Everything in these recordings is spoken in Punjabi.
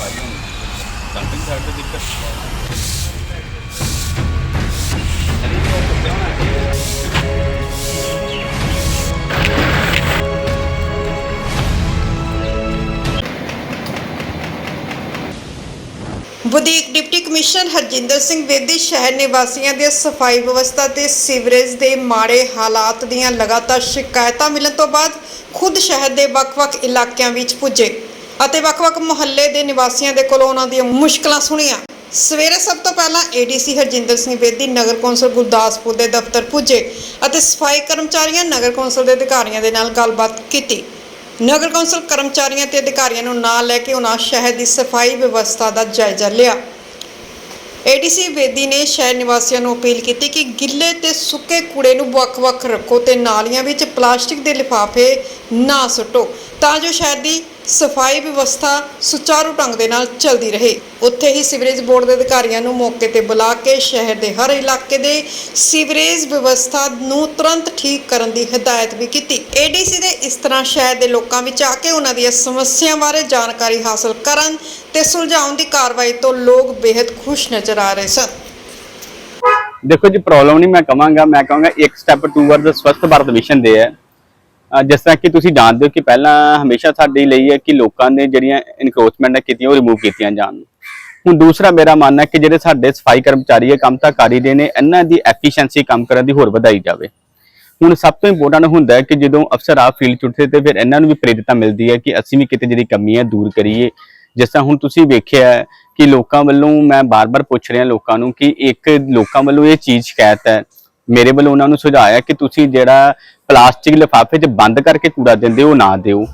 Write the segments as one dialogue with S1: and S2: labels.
S1: ਸਫ਼ਾਈ ਹੋਣੀ ਡੰਪਿੰਗ ਸਾਈਡ ਤੇ ਦਿੱਕਤ ਅਰੇ ਉਹ ਕਿਉਂ ਨਾ ਕਿ
S2: ਵਧੀਕ ਡਿਪਟੀ ਕਮਿਸ਼ਨਰ ਹਰਜਿੰਦਰ ਸਿੰਘ ਬੇਦੀ ਸ਼ਹਿਰ ਨਿਵਾਸੀਆਂ ਦੀ ਸਫ਼ਾਈ ਵਿਵਸਥਾ ਤੇ ਸੀਵਰੇਜ ਦੇ ਮਾੜੇ ਹਾਲਾਤ ਦੀਆਂ ਲਗਾਤਾਰ ਸ਼ਿਕਾਇਤਾਂ ਮਿਲਣ ਤੋਂ ਬਾਅਦ ਖੁਦ ਸ਼ਹਿਰ ਦੇ ਵੱਖ-ਵੱਖ ਇਲਾਕਿਆਂ ਵਿੱਚ ਪੁੱਜੇ। ਅਤੇ ਵੱਖ-ਵੱਖ ਮੁਹੱਲੇ ਦੇ ਨਿਵਾਸੀਆਂ ਦੇ ਕੋਲੋਂ ਉਹਨਾਂ ਦੀਆਂ ਮੁਸ਼ਕਲਾਂ ਸੁਣੀਆਂ। ਸਵੇਰੇ ਸਭ ਤੋਂ ਪਹਿਲਾਂ ਏਡੀਸੀ ਹਰਜਿੰਦਰ ਸਿੰਘ ਬੇਦੀ ਨਗਰ ਕੌਂਸਲ ਗੁਰਦਾਸਪੁਰ ਦੇ ਦਫ਼ਤਰ ਪੁੱਜੇ ਅਤੇ ਸਫ਼ਾਈ ਕਰਮਚਾਰੀਆਂ ਨਗਰ ਕੌਂਸਲ ਦੇ ਅਧਿਕਾਰੀਆਂ ਦੇ ਨਾਲ ਗੱਲਬਾਤ ਕੀਤੀ। ਨਗਰ ਕੌਂਸਲ ਕਰਮਚਾਰੀਆਂ ਤੇ ਅਧਿਕਾਰੀਆਂ ਨੂੰ ਨਾਲ ਲੈ ਕੇ ਉਹਨਾਂ ਸ਼ਹਿਰ ਦੀ ਸਫ਼ਾਈ ਵਿਵਸਥਾ ਦਾ ਜਾਇਜ਼ਾ ਲਿਆ। ਏਡੀਸੀ ਬੇਦੀ ਨੇ ਸ਼ਹਿਰ ਨਿਵਾਸੀਆਂ ਨੂੰ ਅਪੀਲ ਕੀਤੀ ਕਿ ਗਿੱਲੇ ਤੇ ਸੁੱਕੇ ਕੂੜੇ ਨੂੰ ਵੱਖ-ਵੱਖ ਰੱਖੋ ਤੇ ਨਾਲੀਆਂ ਵਿੱਚ ਪਲਾਸਟਿਕ ਦੇ ਲਿਫਾਫੇ ਨਾ ਸੁੱਟੋ ਤਾਂ ਜੋ ਸ਼ਹਿਰ ਦੀ ਸਫ਼ਾਈ ਵਿਵਸਥਾ ਸੁਚਾਰੂ ਢੰਗ ਦੇ ਨਾਲ ਚੱਲਦੀ ਰਹੇ। ਉੱਥੇ ਹੀ ਸੀਵਰੇਜ ਬੋਰਡ ਦੇ ਅਧਿਕਾਰੀਆਂ ਨੂੰ ਮੌਕੇ ਤੇ ਬੁਲਾ ਕੇ ਸ਼ਹਿਰ ਦੇ ਹਰ ਇਲਾਕੇ ਦੇ ਸੀਵਰੇਜ ਵਿਵਸਥਾ ਨੂੰ ਤੁਰੰਤ ਠੀਕ ਕਰਨ ਦੀ ਹਦਾਇਤ ਵੀ ਕੀਤੀ। ਏਡੀਸੀ ਦੇ ਇਸ ਤਰ੍ਹਾਂ ਸ਼ਹਿਰ ਦੇ ਲੋਕਾਂ ਵਿੱਚ ਆ ਕੇ ਉਹਨਾਂ ਦੀਆਂ ਸਮੱਸਿਆ ਬਾਰੇ ਜਾਣਕਾਰੀ ਹਾਸਲ ਕਰਨ ਤੇ ਸੁਲਝਾਉਣ ਦੀ ਕਾਰਵਾਈ ਤੋਂ ਲੋਕ ਬੇहद ਖੁਸ਼ ਨਜ਼ਰ ਆ ਰਹੇ ਸਨ।
S3: ਦੇਖੋ ਜੀ ਪ੍ਰੋਬਲਮ ਨਹੀਂ ਮੈਂ ਕਵਾਂਗਾ, ਮੈਂ ਕਹਾਂਗਾ ਇੱਕ ਸਟੈਪ ਟੂਵਰਡ ਸਵਸਥ ਭਾਰਤ ਮਿਸ਼ਨ ਦੇ ਹੈ। ਜਿਸ ਤਰ੍ਹਾਂ ਕਿ ਤੁਸੀਂ ਜਾਣਦੇ ਹੋ ਕਿ ਪਹਿਲਾਂ ਹਮੇਸ਼ਾ ਸਾਡੇ ਲਈ ਹੈ ਕਿ ਲੋਕਾਂ ਨੇ ਜਿਹੜੀਆਂ ਇਨਕਰੋਚਮੈਂਟ ਕੀਤੀਆਂ ਉਹ ਰਿਮੂਵ ਕੀਤੀਆਂ ਜਾਣ ਹੁਣ ਦੂਸਰਾ ਮੇਰਾ ਮੰਨਣਾ ਹੈ ਕਿ ਜਿਹੜੇ ਸਾਡੇ ਸਫ਼ਾਈ ਕਰਮਚਾਰੀ ਹੈ ਕੰਮ ਤਾਂ ਕਰ ਹੀ ਰਹੇ ਨੇ, ਇਹਨਾਂ ਦੀ ਐਫੀਸ਼ੀਐਂਸੀ ਕੰਮ ਕਰਨ ਦੀ ਹੋਰ ਵਧਾਈ ਜਾਵੇ। ਹੁਣ ਸਭ ਤੋਂ ਇੰਪੋਰਟੈਂਟ ਹੁੰਦਾ ਹੈ ਕਿ ਜਦੋਂ ਅਫਸਰ ਆ ਫੀਲਡ ਚ ਉੱਠਦੇ ਤੇ ਫਿਰ ਇਹਨਾਂ ਨੂੰ ਵੀ ਪ੍ਰੇਰਿਤਾ ਮਿਲਦੀ ਹੈ ਕਿ ਅਸੀਂ ਵੀ ਕਿਤੇ ਜਿਹੜੀ ਕਮੀ ਹੈ ਦੂਰ ਕਰੀਏ। ਜਿਸ ਤਰ੍ਹਾਂ ਹੁਣ ਤੁਸੀਂ ਵੇਖਿਆ ਕਿ ਲੋਕਾਂ ਵੱਲੋਂ ਮੈਂ ਬਾਰ-ਬਾਰ ਪੁੱਛ ਰਿਹਾ ਲੋਕਾਂ ਨੂੰ ਕਿ ਇੱਕ ਲੋਕਾਂ ਵੱਲੋਂ ਇਹ ਚੀਜ਼ ਸ਼ਿਕਾਇਤ ਹੈ ਮੇਰੇ ਵੱਲੋਂ ਉਹਨਾਂ ਨੂੰ ਸੁਝਾਇਆ ਕਿ ਤੁਸੀਂ ਜਿਹੜਾ ਪਲਾਸਟਿਕ ਲਿਫਾਫੇ 'ਚ ਬੰਦ ਕਰਕੇ ਕੂੜਾ ਦਿੰਦੇ ਹੋ ਉਹ ਨਾ ਦਿਓ।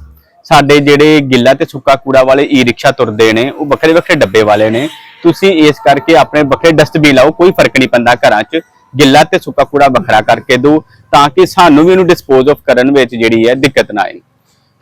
S3: ਸਾਡੇ ਜਿਹੜੇ ਗਿੱਲਾ ਤੇ ਸੁੱਕਾ ਕੂੜਾ ਵਾਲੇ ਈ ਰਿਕਸ਼ਾ ਤੁਰਦੇ ਨੇ, ਉਹ ਵੱਖਰੇ ਵੱਖਰੇ ਡੱਬੇ ਵਾਲੇ ਨੇ। ਤੁਸੀਂ ਇਸ ਕਰਕੇ ਆਪਣੇ ਵੱਖਰੇ ਡਸਟਬਿਨ ਲਾਓ, ਕੋਈ ਫ਼ਰਕ ਨਹੀਂ ਪੈਂਦਾ ਘਰਾਂ 'ਚ। ਗਿੱਲਾ ਤੇ ਸੁੱਕਾ ਕੂੜਾ ਵੱਖਰਾ ਕਰਕੇ ਦਿਓ, ਤਾਂ ਕਿ ਸਾਨੂੰ ਵੀ ਉਹਨੂੰ ਡਿਸਪੋਜ਼ ਆਫ ਕਰਨ ਵਿੱਚ ਜਿਹੜੀ ਹੈ ਦਿੱਕਤ ਨਾ ਆਏ।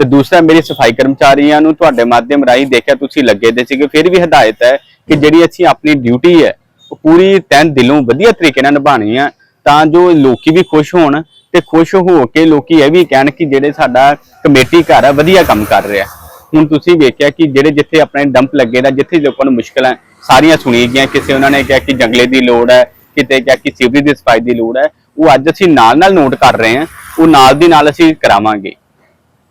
S3: ਤੇ ਦੂਸਰਾ, ਮੇਰੀ ਸਫ਼ਾਈ ਕਰਮਚਾਰੀਆਂ ਨੂੰ ਤੁਹਾਡੇ ਮਾਧਿਅਮ ਰਾਹੀਂ ਦੇਖਿਆ ਤੁਸੀਂ ਲੱਗੇ ਦੇ ਸੀਗੇ, ਫਿਰ ਵੀ ਹਦਾਇਤ ਹੈ ਕਿ ਜਿਹੜੀ ਅਸੀਂ ਆਪਣੀ ਡਿਊਟੀ ਹੈ, ਉਹ ਪੂਰੀ ਤਨ ਦਿਲੋਂ ਵਧੀਆ ਤਰੀਕੇ ਨਾਲ ਨਿਭਾਣੀ ਆ ਤਾਂ ਜੋ ਲੋਕੀ ਵੀ ਖੁਸ਼ ਹੋਣ ਤੇ ਖੁਸ਼ ਹੋ ਕੇ ਲੋਕੀ ਇਹ ਵੀ ਕਹਿਣ ਕਿ ਜਿਹੜੇ ਸਾਡਾ ਕਮੇਟੀ ਘਰ ਆ, ਵਧੀਆ ਕੰਮ ਕਰ ਰਿਹਾ। ਹੁਣ ਤੁਸੀਂ ਵੇਖਿਆ ਕਿ ਜਿਹੜੇ ਜਿੱਥੇ ਆਪਣੇ ਡੰਪ ਲੱਗੇ ਦਾ, ਜਿੱਥੇ ਲੋਕਾਂ ਨੂੰ ਮੁਸ਼ਕਲਾਂ ਸਾਰੀਆਂ ਸੁਣੀ ਗਈਆਂ, ਕਿਸੇ ਉਹਨਾਂ ਨੇ ਕਿਹਾ ਕਿ ਜੰਗਲੇ ਦੀ ਲੋੜ ਹੈ, ਕਿਤੇ ਕਿਹਾ ਕਿ ਸੀਵਰੇਜ ਦੀ ਸਫ਼ਾਈ ਦੀ ਲੋੜ ਹੈ, ਉਹ ਅੱਜ ਅਸੀਂ ਨਾਲ ਨਾਲ ਨੋਟ ਕਰ ਰਹੇ ਹਾਂ, ਉਹ ਨਾਲ ਦੀ ਨਾਲ ਅਸੀਂ ਕਰਾਵਾਂਗੇ।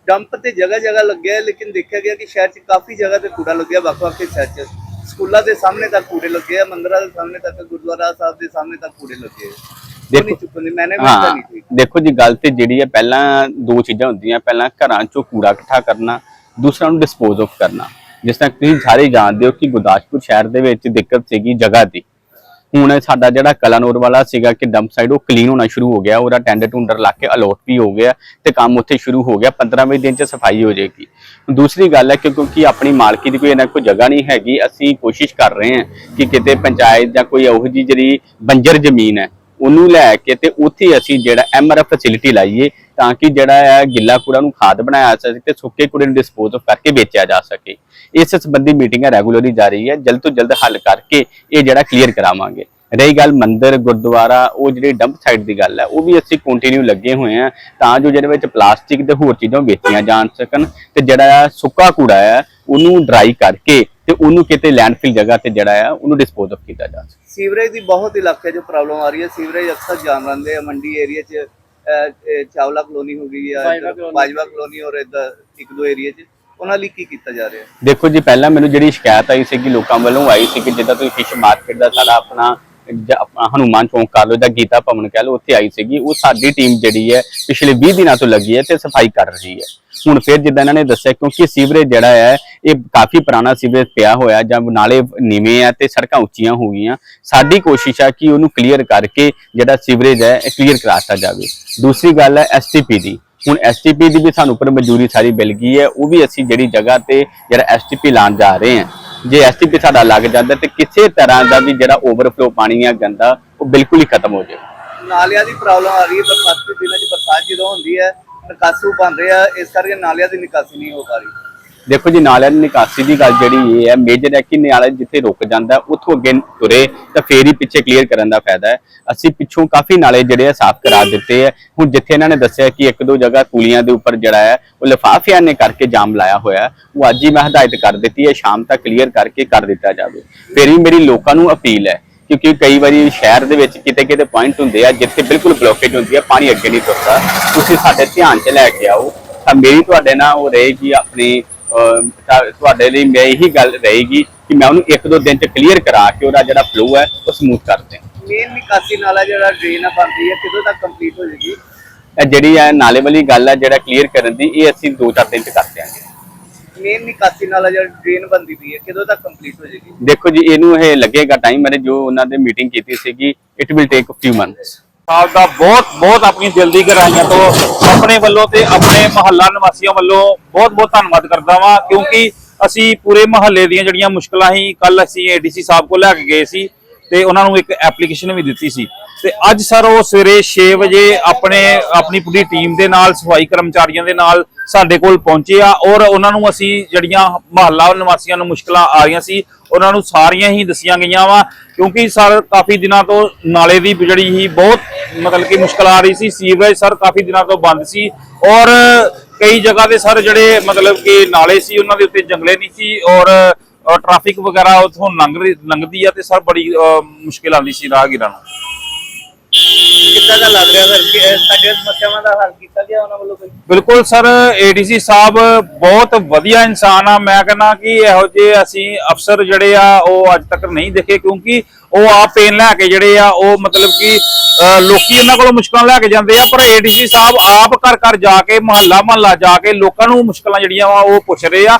S4: ਡੰਪ ਤੇ ਜਗ੍ਹਾ ਜਗ੍ਹਾ ਲੱਗਿਆ ਲੇਕਿਨ ਦੇਖਿਆ ਗਿਆ ਕਿ ਸ਼ਹਿਰ 'ਚ ਕਾਫੀ ਜਗ੍ਹਾ ਤੇ ਕੂੜਾ ਲੱਗਿਆ, ਵੱਖ-ਵੱਖ ਹਿੱਸਿਆਂ 'ਚ। ਸਕੂਲਾਂ ਦੇ ਸਾਹਮਣੇ ਤੱਕ ਕੂੜੇ ਲੱਗੇ ਆ, ਮੰਦਿਰਾਂ ਦੇ ਸਾਹਮਣੇ ਤੱਕ, ਗੁਰਦੁਆਰਾ ਸਾਹਿਬ ਦੇ ਸਾਹਮਣੇ ਤੱਕ ਕੂੜੇ ਲੱਗੇ ਆ।
S3: ਦੇਖੋ-
S4: ਦੇਖੋ ਚੁੱਕਣ ਦੀ ਮੈਨੇ ਵੀ ਤਾਂ
S3: ਹਾਂ
S4: ਨਹੀਂ ਸੀ
S3: ਦੇਖੋ ਜੀ ਗੱਲ ਤੇ ਜਿਹੜੀ ਹੈ ਪਹਿਲਾਂ ਦੋ ਚੀਜ਼ਾਂ ਹੁੰਦੀਆਂ ਪਹਿਲਾਂ ਘਰਾਂ ਚੋਂ ਕੂੜਾ ਇਕੱਠਾ ਕਰਨਾ ਦੂਸਰਾ ਨੂੰ ਡਿਸਪੋਜ਼ ਆਫ ਕਰਨਾ। ਜਿਸ ਤਰ੍ਹਾਂ ਤੁਸੀਂ ਸਾਰੇ ਜਾਣਦੇ ਹੋ ਕਿ ਗੁਰਦਾਸਪੁਰ ਸ਼ਹਿਰ ਦੇ ਵਿੱਚ ਦਿੱਕਤ ਸੀਗੀ ਜਗ੍ਹਾ ਦੀ। ਹੁਣ ਸਾਡਾ ਜਿਹੜਾ ਕਲਾਨੌਰ ਵਾਲਾ ਸੀਗਾ ਕਿ ਡੰਪ ਸਾਈਡ ਉਹ ਕਲੀਨ ਹੋਣਾ ਸ਼ੁਰੂ ਹੋ ਗਿਆ ਉਹਦਾ ਟੈਂਡਰ ਟੁੰਡਰ ਲਾ ਕੇ ਅਲੋਟ ਵੀ ਹੋ ਗਿਆ ਤੇ ਕੰਮ ਉੱਥੇ ਸ਼ੁਰੂ ਹੋ ਗਿਆ 15ਵੇਂ ਦਿਨ ਚ ਸਫ਼ਾਈ ਹੋ ਜਾਏਗੀ। ਦੂਸਰੀ ਗੱਲ ਹੈ ਕਿ ਕਿਉਂਕਿ ਆਪਣੀ ਮਾਲਕੀ ਦੀ ਕੋਈ ਇਹਨਾਂ ਕੋਈ ਜਗ੍ਹਾ ਨਹੀਂ ਹੈਗੀ ਅਸੀਂ ਕੋਸ਼ਿਸ਼ ਕਰ ਰਹੇ ਹਾਂ ਕਿ ਕਿਤੇ ਪੰਚਾਇਤ ਜਾਂ ਕੋਈ ਇਹੋ ਜਿਹੀ ਜਿਹੜੀ ਬੰਜਰ ਜ਼ਮੀਨ ਹੈ ਉਹਨੂੰ ਲੈ ਕੇ ਤੇ ਉੱਥੇ ਅਸੀਂ ਜਿਹੜਾ ਐਮਆਰਐਫ ਫੈਸਿਲਿਟੀ ਲਾਈਏ ਤਾਂ ਕਿ ਜਿਹੜਾ ਹੈ ਗਿੱਲਾ ਕੂੜਾ ਨੂੰ ਖਾਦ ਬਣਾਇਆ ਜਾ ਸਕੇ ਤੇ ਸੁੱਕੇ ਕੂੜੇ ਨੂੰ ਡਿਸਪੋਜ਼ ਆਫ ਕਰਕੇ ਵੇਚਿਆ ਜਾ ਸਕੇ। ਇਸ ਸੰਬੰਧੀ ਮੀਟਿੰਗਾਂ ਰੈਗੂਲਰਲੀ ਜਾਰੀ ਹੈ। ਜਲਦ ਤੋਂ ਜਲਦ ਹੱਲ ਕਰਕੇ ਇਹ ਜਿਹੜਾ ਕਲੀਅਰ ਕਰਾਵਾਂਗੇ। ਰਹੀ ਗੱਲ ਮੰਦਿਰ, ਗੁਰਦੁਆਰਾ, ਉਹ ਜਿਹੜੀ ਡੰਪ ਸਾਈਡ ਦੀ ਗੱਲ ਹੈ, ਉਹ ਵੀ ਅਸੀਂ ਕੰਟੀਨਿਊ ਲੱਗੇ ਹੋਏ ਆ ਤਾਂ ਜੋ ਜਿਹਦੇ ਵਿੱਚ ਪਲਾਸਟਿਕ ਤੇ ਹੋਰ ਚੀਜ਼ਾਂ ਵੇਚੀਆਂ ਜਾਣ ਸਕਣ ਤੇ ਜਿਹੜਾ ਆ ਸੁੱਕਾ ਕੂੜਾ ਹੈ, ਉਹਨੂੰ ਡਰਾਈ ਕਰਕੇ ਤੇ ਉਹਨੂੰ ਕਿਤੇ ਲੈਂਡਫਿਲ ਜਗ੍ਹਾ ਤੇ ਜਿਹੜਾ ਆ ਉਹਨੂੰ ਡਿਸਪੋਜ਼ ਆਫ ਕੀਤਾ ਜਾ ਸਕੇ।
S4: ਸੀਵਰੇਜ ਦੀ ਬਹੁਤ ਇਲਾਕੇ 'ਚ ਪ੍ਰੋਬਲਮ ਆ ਰਹੀ ਹੈ। ਸੀਵਰੇਜ ਅਕਸਰ ਜਾਮ ਰਹਿੰਦੇ ਆ। ਮੰਡੀ ਏਰੀਆ 'ਚ ਚਾਵਲਾ ਕਲੋਨੀ ਹੋ ਗਈ ਆ ਬਾਜਵਾ ਕਲੋਨੀ ਔਰ ਇਧਰ ਇੱਕ ਦੋ ਏਰੀਆ 'ਚ। ਉਹਨਾਂ ਲਈ ਕੀ ਕੀਤਾ ਜਾ ਰਿਹਾ?
S3: ਦੇਖੋ ਜੀ ਪਹਿਲਾਂ ਮੈਨੂੰ ਜਿਹੜੀ ਸ਼ਿਕਾਇਤ ਆਈ ਸੀ ਕਿ ਲੋਕਾਂ ਵੱਲੋਂ ਆਈ ਸੀ ਕਿ ਜਿੱਦਾਂ ਤੁਸੀਂ ਫਿਸ਼ ਮਾਰਕੀਟ ਦਾ ਸਾਰਾ ਆਪਣਾ ਜ- ਆਪਣਾ ਹਨੂਮਾਨ ਚੌਂਕ ਕਰ ਲਓ ਜਾਂ ਗੀਤਾ ਭਵਨ ਕਹਿ ਲਓ ਉੱਥੇ ਆਈ ਸੀਗੀ। ਉਹ ਸਾਡੀ ਟੀਮ ਜਿਹੜੀ ਹੈ ਪਿਛਲੇ 20 ਦਿਨਾਂ ਤੋਂ ਲੱਗੀ ਹੈ ਤੇ ਸਫ਼ਾਈ ਕਰ ਰਹੀ ਹੈ। ਹੁਣ ਫਿਰ ਜਿੱਦਾਂ ਇਹਨਾਂ ਨੇ ਦੱਸਿਆ, ਕਿਉਂਕਿ ਸੀਵਰੇਜ ਜਿਹੜਾ ਹੈ, ਇਹ ਕਾਫੀ ਪੁਰਾਣਾ ਸੀਵਰੇਜ ਪਿਆ ਹੋਇਆ, ਜਾਂ ਨਾਲੇ ਨੀਵੇਂ ਆ ਤੇ ਸੜਕਾਂ ਉੱਚੀਆਂ ਹੋ ਗਈਆਂ। ਸਾਡੀ ਕੋਸ਼ਿਸ਼ ਹੈ ਕਿ ਉਹਨੂੰ ਕਲੀਅਰ ਕਰਕੇ ਜਿਹੜਾ ਸੀਵਰੇਜ ਹੈ ਕਲੀਅਰ ਕਰਾਤਾ ਜਾਵੇ। ਦੂਸਰੀ ਗੱਲ ਹੈ ਐਸਟੀਪੀ ਦੀ। ਹੁਣ ਐਸਟੀਪੀ ਦੀ ਵੀ ਸਾਨੂੰ ਉੱਪਰ ਮਨਜ਼ੂਰੀ ਸਾਰੀ ਮਿਲ ਗਈ ਹੈ, ਉਹ ਵੀ ਅਸੀਂ ਜਿਹੜੀ ਜਗ੍ਹਾ ਤੇ ਜਿਹੜਾ ਐਸਟੀਪੀ ਲਾਉਣ ਜਾ ਰਹੇ ਹਾਂ। ਜੇ ਐਸਟੀਪੀ ਸਾਡਾ ਲੱਗ ਜਾਂਦਾ ਤੇ ਕਿਸੇ ਤਰ੍ਹਾਂ ਦਾ ਵੀ ਜਿਹੜਾ ਓਵਰਫਲੋ ਪਾਣੀ ਹੈ ਗੰਦਾ, ਉਹ ਬਿਲਕੁਲ ਹੀ ਖਤਮ ਹੋ ਜਾਵੇ।
S4: ਨਾਲਿਆਂ ਦੀ ਪ੍ਰੋਬਲਮ ਆ ਰਹੀ ਹੈ, ਬਰਸਾਤੀ ਦਿਨਾਂ 'ਚ ਬਰਸਾਤ ਜਦੋਂ ਹੁੰਦੀ ਹੈ ਨਿਕਾਸੂ ਬਣ ਰਿਹਾ, ਇਸ ਕਰਕੇ ਨਾਲਿਆਂ ਦੀ ਨਿਕਾਸੀ ਨਹੀਂ ਹੋ ਪਾ ਰਹੀ।
S3: ਦੇਖੋ ਜੀ, ਨਾਲਿਆਂ ਦੀ ਨਿਕਾਸੀ ਦੀ ਗੱਲ ਜਿਹੜੀ ਇਹ ਹੈ ਮੇਜਰ ਹੈ ਕਿ ਨਾਲੇ ਜਿੱਥੇ ਰੁਕ ਜਾਂਦਾ, ਉੱਥੋਂ ਅੱਗੇ ਤੁਰੇ ਤਾਂ ਫੇਰ ਹੀ ਪਿੱਛੇ ਕਲੀਅਰ ਕਰਨ ਦਾ ਫਾਇਦਾ ਹੈ। ਅਸੀਂ ਪਿੱਛੋਂ ਕਾਫੀ ਨਾਲੇ ਜਿਹੜੇ ਆ ਸਾਫ਼ ਕਰਾ ਦਿੱਤੇ ਹੈ। ਹੁਣ ਜਿੱਥੇ ਇਹਨਾਂ ਨੇ ਦੱਸਿਆ ਕਿ ਇੱਕ ਦੋ ਜਗ੍ਹਾ ਕੁਲੀਆਂ ਦੇ ਉੱਪਰ ਜਿਹੜਾ ਹੈ, ਉਹ ਲਿਫਾਫਿਆਂ ਨੇ ਕਰਕੇ ਜਾਮ ਲਾਇਆ ਹੋਇਆ ਉਹ ਅੱਜ ਹੀ ਮੈਂ ਹਦਾਇਤ ਕਰ ਦਿੱਤੀ ਹੈ, ਸ਼ਾਮ ਤੱਕ ਕਲੀਅਰ ਕਰਕੇ ਕਰ ਦਿੱਤਾ ਜਾਵੇ। ਫਿਰ ਵੀ ਮੇਰੀ ਲੋਕਾਂ ਨੂੰ ਅਪੀਲ ਹੈ ਕਿਉਂਕਿ ਕਈ ਵਾਰੀ ਸ਼ਹਿਰ ਦੇ ਵਿੱਚ ਕਿਤੇ ਕਿਤੇ ਪੁਆਇੰਟ ਹੁੰਦੇ ਆ ਜਿੱਥੇ ਬਿਲਕੁਲ ਬਲੋਕੇਜ ਹੁੰਦੀ ਹੈ ਪਾਣੀ ਅੱਗੇ ਨਹੀਂ ਤੁਰਦਾ। ਤੁਸੀਂ ਸਾਡੇ ਧਿਆਨ 'ਚ ਲੈ ਕੇ ਆਓ। ਤਾਂ ਮੇਰੀ ਤੁਹਾਡੇ ਨਾਲ ਉਹ ਰਹੇਗੀ ਆਪਣੀ ਤੁਹਾਡੇ ਲਈ ਮੈਂ ਇਹੀ ਗੱਲ ਰਹੇਗੀ ਕਿ ਮੈਂ ਉਹਨੂੰ ਇੱਕ ਦੋ ਦਿਨ 'ਚ ਕਲੀਅਰ ਕਰਾ ਕੇ ਉਹਦਾ ਜਿਹੜਾ ਫਲੋ ਹੈ ਉਹ ਸਮੂਥ ਕਰ ਦਿਆਂ
S4: ਮੇਨ ਨਿਕਾਸੀ ਨਾਲਾ ਜਿਹੜਾ ਡਰੇਨ ਆ ਬਣ ਰਹੀ ਹੈ ਕਿਦੋਂ ਤੱਕ ਕੰਪਲੀਟ ਹੋ
S3: ਇਹ ਜਿਹੜੀ ਹੈ ਨਾਲੇ ਵਾਲੀ ਗੱਲ ਹੈ ਜਿਹੜਾ ਕਲੀਅਰ ਕਰਨ ਦੀ ਇਹ ਅਸੀਂ ਦੋ ਚਾਰ ਦਿਨ 'ਚ ਕਰ ਦਿਆਂਗੇ।
S4: ਮੇਨ ਨਿਕਾਸੀ ਨਾਲਾ ਜਿਹੜਾ ਡਰੇਨ ਬਣਦੀ ਪਈ ਹੈ ਕਿਦੋਂ ਤੱਕ ਕੰਪਲੀਟ ਹੋ ਜਾਏਗੀ?
S3: ਦੇਖੋ ਜੀ ਇਹਨੂੰ ਇਹ ਲੱਗੇਗਾ ਟਾਈਮ ਮੈਨੇ ਜੋ ਉਹਨਾਂ ਦੇ ਮੀਟਿੰਗ ਕੀਤੀ ਸੀਗੀ it will take a few months
S5: ਸਾਹਿਬ ਦਾ ਬਹੁਤ ਬਹੁਤ ਆਪਣੀ ਦਿਲ ਦੀ ਗਹਿਰਾਈਆਂ ਤੋਂ ਆਪਣੇ ਵੱਲੋਂ ਤੇ ਆਪਣੇ ਮਹੱਲਾ ਨਿਵਾਸੀਆਂ ਵੱਲੋਂ ਬਹੁਤ ਬਹੁਤ ਧੰਨਵਾਦ ਕਰਦਾ ਵਾਂ ਕਿਉਂਕਿ ਅਸੀਂ ਪੂਰੇ ਮਹੱਲੇ ਦੀਆਂ ਜਿਹੜੀਆਂ ਮੁਸ਼ਕਲਾਂ ਸੀ ਕੱਲ ਅਸੀਂ ਏਡੀਸੀ ਸਾਹਿਬ ਕੋਲ ਲੈ ਕੇ ਗਏ ਸੀ ਤੇ ਉਹਨਾਂ ਨੂੰ ਇੱਕ ਐਪਲੀਕੇਸ਼ਨ ਵੀ ਦਿੱਤੀ ਸੀ। ਤੇ ਅੱਜ ਸਰ ਉਹ ਸਵੇਰੇ 6 ਵਜੇ ਆਪਣੇ, ਆਪਣੀ ਪੂਰੀ ਟੀਮ ਦੇ ਨਾਲ, ਸਫ਼ਾਈ ਕਰਮਚਾਰੀਆਂ ਦੇ ਨਾਲ ਸਾਡੇ ਕੋਲ ਪਹੁੰਚੇ ਆ ਔਰ ਉਹਨਾਂ ਨੂੰ ਅਸੀਂ ਜਿਹੜੀਆਂ ਮਹੱਲਾ ਨਿਵਾਸੀਆਂ ਨੂੰ ਮੁਸ਼ਕਲਾਂ ਆ ਰਹੀਆਂ ਸੀ, ਉਹਨਾਂ ਨੂੰ ਸਾਰੀਆਂ ਹੀ ਦੱਸੀਆਂ ਗਈਆਂ ਵਾ, ਕਿਉਂਕਿ ਸਰ ਕਾਫੀ ਦਿਨਾਂ ਤੋਂ ਨਾਲੇ ਦੀ ਜਿਹੜੀ ਹੀ ਬਹੁਤ ਮਤਲਬ ਕਿ ਮੁਸ਼ਕਲ ਆ ਰਹੀ ਸੀ, ਸੀਵਰੇਜ ਸਰ ਕਾਫੀ ਦਿਨਾਂ ਤੋਂ ਬੰਦ ਸੀ ਔਰ ਕਈ ਜਗ੍ਹਾ ਤੇ ਸਰ ਜਿਹੜੇ ਮਤਲਬ ਕਿ ਨਾਲੇ ਸੀ, ਉਹਨਾਂ ਦੇ ਉੱਤੇ ਜੰਗਲੇ ਨਹੀਂ ਸੀ ਔਰ ਟ੍ਰੈਫਿਕ ਵਗੈਰਾ ਉਥੋਂ ਲੰਘ ਰਹੀ- ਲੰਘਦੀ ਆ ਤੇ ਸਰ ਬੜੀ ਮੁਸ਼ਕਿਲ ਆਉਂਦੀ ਸੀ ਰਾਹਗੀਰਾਂ ਨੂੰ।
S4: ਕਿੱਦਾਂ ਦਾ ਲੱਗ ਰਿਹਾ ਸਰ? ਕਿ ਸਾਡੀਆਂ ਸਮੱਸਿਆਵਾਂ ਦਾ ਹੱਲ ਕੀਤਾ ਗਿਆ ਉਹਨਾਂ ਵੱਲੋਂ ਕੋਈ?
S5: ਬਿਲਕੁਲ ਸਰ, ਏਡੀਸੀ ਸਾਹਿਬ ਬਹੁਤ ਵਧੀਆ ਇਨਸਾਨ ਆ। ਮੈਂ ਕਹਿੰਦਾ ਕਿ ਇਹੋ ਜਿਹੇ ਅਸੀਂ ਅਫਸਰ ਜਿਹੜੇ ਆ, ਉਹ ਅੱਜ ਤੱਕ ਨਹੀਂ ਦੇਖੇ, ਕਿਉਂਕਿ ਉਹ ਆਪ ਪੇਨ ਲੈ ਕੇ ਜਿਹੜੇ ਆ, ਉਹ ਮਤਲਬ ਕਿ ਲੋਕੀ ਉਹਨਾਂ ਕੋਲੋਂ ਮੁਸ਼ਕਲਾਂ ਲੈ ਕੇ ਜਾਂਦੇ ਆ। ਪਰ ਏਡੀਸੀ ਸਾਹਿਬ ਆਪ ਘਰ ਘਰ ਜਾ ਕੇ, ਮਹੱਲਾ ਮਹੱਲਾ ਜਾ ਕੇ ਲੋਕਾਂ ਨੂੰ ਮੁਸ਼ਕਲਾਂ ਜਿਹੜੀਆਂ ਵਾ, ਉਹ ਪੁੱਛ ਰਹੇ ਆ।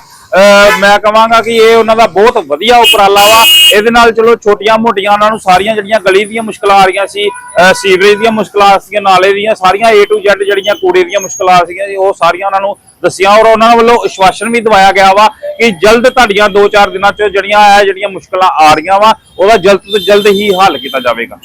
S5: ਮੈਂ ਕਹਾਂਗਾ ਕਿ ਇਹ ਉਹਨਾਂ ਦਾ ਬਹੁਤ ਵਧੀਆ ਉਪਰਾਲਾ ਵਾ। ਇਹਦੇ ਨਾਲ ਚਲੋ ਛੋਟੀਆਂ ਮੋਟੀਆਂ ਉਹਨਾਂ ਨੂੰ ਸਾਰੀਆਂ ਜਿਹੜੀਆਂ ਗਲੀ ਦੀਆਂ ਮੁਸ਼ਕਲਾਂ ਆ ਰਹੀਆਂ ਸੀ ਸੀਵਰੇਜ ਦੀਆਂ ਮੁਸ਼ਕਲਾਂ ਆ ਸੀਗੀਆਂ ਨਾਲੇ ਦੀਆਂ ਸਾਰੀਆਂ A to Z ਜਿਹੜੀਆਂ ਕੂੜੇ ਦੀਆਂ ਮੁਸ਼ਕਲਾਂ ਸੀਗੀਆਂ ਜੀ, ਉਹ ਸਾਰੀਆਂ ਉਹਨਾਂ ਨੂੰ ਦੱਸੀਆਂ ਔਰ ਉਹਨਾਂ ਵੱਲੋਂ ਅਸ਼ਵਾਸਨ ਵੀ ਦਵਾਇਆ ਗਿਆ ਵਾ ਕਿ ਜਲਦ ਤੁਹਾਡੀਆਂ 2-4 ਦਿਨਾਂ ਚ ਜਿਹੜੀਆਂ ਇਹ ਜਿਹੜੀਆਂ ਮੁਸ਼ਕਲਾਂ ਆ ਰਹੀਆਂ ਵਾ ਉਹਦਾ ਜਲਦ ਤੋਂ ਜਲਦ ਹੀ ਹੱਲ ਕੀਤਾ ਜਾਵੇਗਾ।